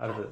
அடுத்தது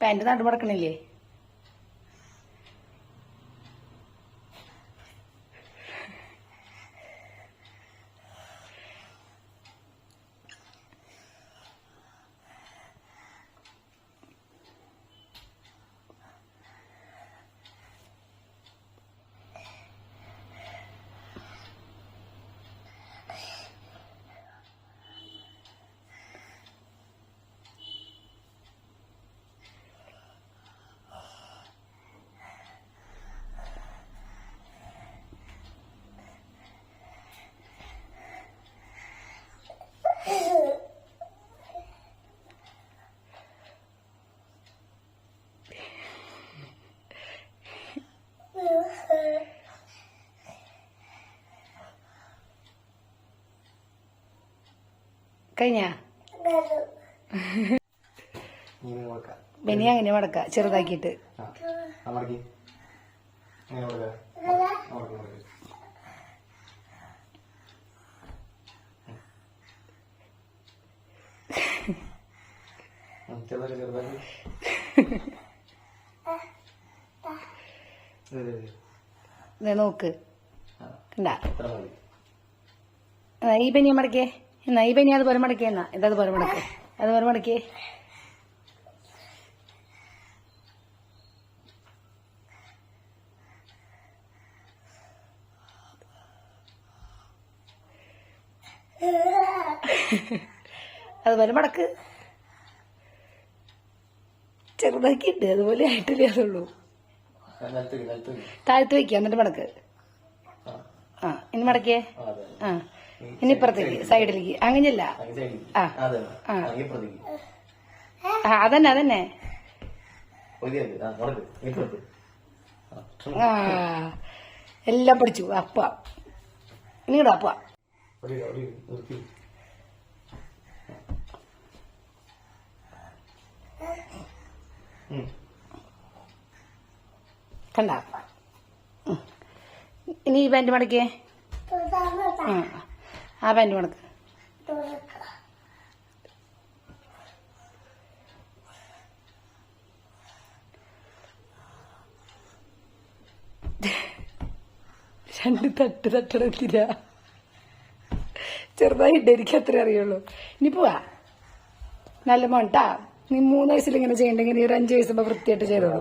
പാന്റ് നാട്ടു മടക്കണില്ലേ കഴിഞ്ഞാ ഇങ്ങനെ കൊടുക്കാം ബനി അങ്ങനെ മടക്ക ചെറുതാക്കിയിട്ട് ആ ആ മടക്കി അങ്ങനെ കൊടുക്കാം ആ, മടക്കി മടക്കി ഉം, ചെറുതാക്കി ചെറുതാക്കി ഇത്, അങ്ങനെ മടക്ക ചെറുതാക്കിട്ട് നോക്ക്. കണ്ടാ? ഈ പനിയ മടക്കേ എന്നാ ഈ പനി അത് പുരമടക്കേ എന്നാ. എന്താ അത് മടക്കേ അത് പുരമടക്കേ അത് മടക്ക് ചെറുതാക്കിയിട്ട് അതുപോലെ ആയിട്ടില്ലേ അതുള്ളൂ. താഴ്ത്തു വയ്ക്കുക എന്നിട്ട് മടക്ക്. ആ, ഇനി മടക്കേ ആ. ഇനി ഇപ്പുറത്തേക്ക് സൈഡിലേക്ക്. അങ്ങനെയല്ല. ആ. അതന്നെ അതന്നെ. ആ എല്ലാം പഠിച്ചു അപ്പ. ഇനിയുടെ അപ്പ. കണ്ട. ഇനി ഈ പാന്റ് മടക്കേ ആ. ആ പാന്റ് കണക്ക് രണ്ട് തട്ട് തട്ടണത്തില്ല ചെറുതായിട്ട് എനിക്ക് അത്രേ അറിയുള്ളൂ. ഇനി പോവാ. നല്ല മോണ്ടാ നീ മൂന്ന് വയസ്സിൽ ഇങ്ങനെ ചെയ്യണ്ടെങ്കിൽ ഒരു അഞ്ച് വയസ്സുമ്പോ വൃത്തിയായിട്ട് ചെയ്തോളൂ.